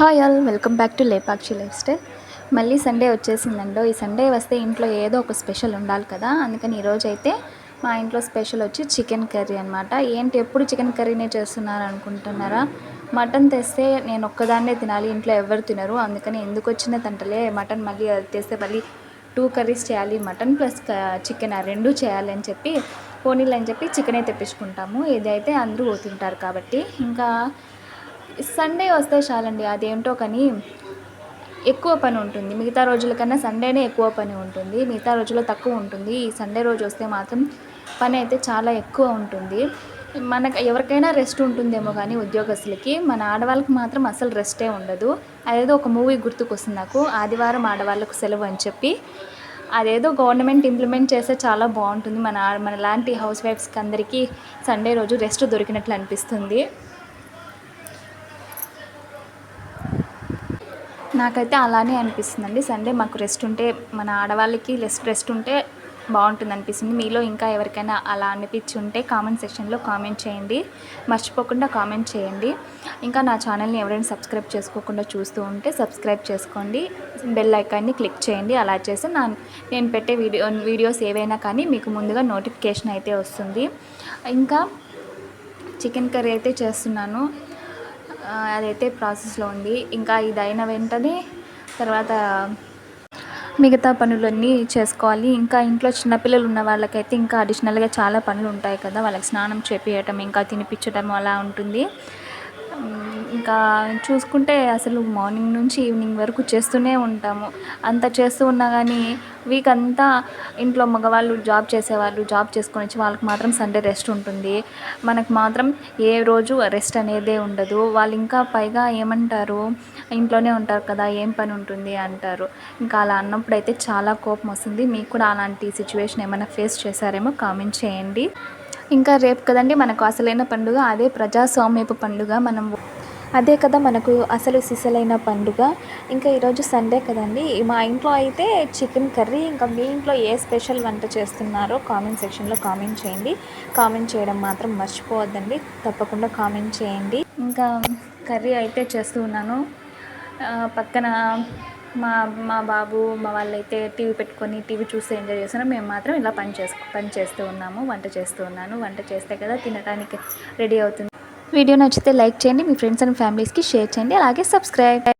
Hi all welcome back to Lepakshi lifestyle. మళ్ళీ Sunday వచ్చేసిందండో ఈ సండే వస్తే ఇంట్లో ఏదో ఒక స్పెషల్ ఉండాలి కదా అందుకని ఈరోజు అయితే మా ఇంట్లో స్పెషల్ వచ్చి చికెన్ కర్రీ అనమాట ఏంటి ఎప్పుడు చికెన్ కర్రీనే చేస్తున్నారు అనుకుంటున్నారా? మటన్ తెస్తే నేను ఒక్కదాన్నే తినాలి ఇంట్లో ఎవరు తినరు అందుకని ఎందుకు వచ్చిన తంటలే మటన్ మళ్ళీ అది తెస్తే మళ్ళీ టూ కర్రీస్ చేయాలి మటన్ ప్లస్ చికెన్ ఆ రెండు చేయాలి అని చెప్పి పోనీలు అని చెప్పి చికెనే తెప్పించుకుంటాము. ఇదైతే అందరూ తింటారు కాబట్టి. ఇంకా సండే వస్తే చాలండి అదేంటో కానీ ఎక్కువ పని ఉంటుంది. మిగతా రోజుల కన్నా సండేనే ఎక్కువ పని ఉంటుంది. మిగతా రోజుల్లో తక్కువ ఉంటుంది. ఈ సండే రోజు వస్తే మాత్రం పని అయితే చాలా ఎక్కువ ఉంటుంది. మనకు ఎవరికైనా రెస్ట్ ఉంటుందేమో కానీ ఉద్యోగస్తులకి మన ఆడవాళ్ళకి మాత్రం అసలు రెస్టే ఉండదు. అదేదో ఒక మూవీ గుర్తుకొస్తుంది నాకు ఆదివారం ఆడవాళ్ళకు సెలవు అని చెప్పి. అదేదో గవర్నమెంట్ ఇంప్లిమెంట్ చేస్తే చాలా బాగుంటుంది. మన మన లాంటి హౌస్ వైఫ్స్కి అందరికీ సండే రోజు రెస్ట్ దొరికినట్లు అనిపిస్తుంది. నాకైతే అలానే అనిపిస్తుందండి. సండే మాకు రెస్ట్ ఉంటే మన ఆడవాళ్ళకి రెస్ట్ రెస్ట్ ఉంటే బాగుంటుంది అనిపిస్తుంది. మీలో ఇంకా ఎవరికైనా అలా అనిపించి ఉంటే కామెంట్ సెక్షన్లో కామెంట్ చేయండి. మర్చిపోకుండా కామెంట్ చేయండి. ఇంకా నా ఛానల్ని ఎవరైనా సబ్స్క్రైబ్ చేసుకోకుండా చూస్తూ ఉంటే సబ్స్క్రైబ్ చేసుకోండి. బెల్ ఐకాన్ని క్లిక్ చేయండి. అలా చేస్తే నా నేను పెట్టే వీడియో వీడియోస్ ఏవైనా కానీ మీకు ముందుగా నోటిఫికేషన్ అయితే వస్తుంది. ఇంకా చికెన్ కర్రీ అయితే చేస్తున్నాను. అదైతే ప్రాసెస్లో ఉంది. ఇంకా ఇది అయిన వెంటనే తర్వాత మిగతా పనులన్నీ చేసుకోవాలి. ఇంకా ఇంట్లో చిన్నపిల్లలు ఉన్న వాళ్ళకైతే ఇంకా అడిషనల్గా చాలా పనులు ఉంటాయి కదా. వాళ్ళకి స్నానం చేపించటం ఇంకా తినిపించడం అలా ఉంటుంది. ఇంకా చూసుకుంటే అసలు మార్నింగ్ నుంచి ఈవినింగ్ వరకు చేస్తూనే ఉంటాము. అంత చేస్తూ ఉన్నా కానీ వీక్ అంతా ఇంట్లో మగవాళ్ళు జాబ్ చేసేవాళ్ళు జాబ్ చేసుకొని వచ్చి వాళ్ళకి మాత్రం సండే రెస్ట్ ఉంటుంది. మనకు మాత్రం ఏ రోజు రెస్ట్ అనేదే ఉండదు. వాళ్ళు ఇంకా పైగా ఏమంటారు ఇంట్లోనే ఉంటారు కదా ఏం పని ఉంటుంది అంటారు. ఇంకా అలా అన్నప్పుడు అయితే చాలా కోపం వస్తుంది. మీకు కూడా అలాంటి సిచ్యువేషన్ ఏమైనా ఫేస్ చేశారేమో కామెంట్ చేయండి. ఇంకా రేపు కదండి మనకు అసలైన పండుగ. అదే ప్రజాస్వామ్యపు పండుగ. మనం అదే కదా మనకు అసలు సిసలైన పండుగ. ఇంకా ఈరోజు సండే కదండి. మా ఇంట్లో అయితే చికెన్ కర్రీ ఇంకా మీ ఇంట్లో ఏ స్పెషల్ వంట చేస్తున్నారో కామెంట్ సెక్షన్లో కామెంట్ చేయండి. కామెంట్ చేయడం మాత్రం మర్చిపోవద్దండి. తప్పకుండా కామెంట్ చేయండి. ఇంకా కర్రీ అయితే చేస్తూ ఉన్నాను. పక్కన మా మా బాబు మా వాళ్ళైతే టీవీ పెట్టుకొని టీవీ చూస్తే ఎంజాయ్ చేస్తున్నారు. మేము మాత్రం ఇలా పని చేసు పని చేస్తూ ఉన్నాము వంట చేస్తూ ఉన్నాను. వంట చేస్తే కదా తినడానికి రెడీ అవుతుంది. వీడియో నచ్చితే లైక్ చేయండి మీ ఫ్రెండ్స్ అండ్ ఫ్యామిలీస్కి షేర్ చేయండి అలాగే సబ్స్క్రైబ్.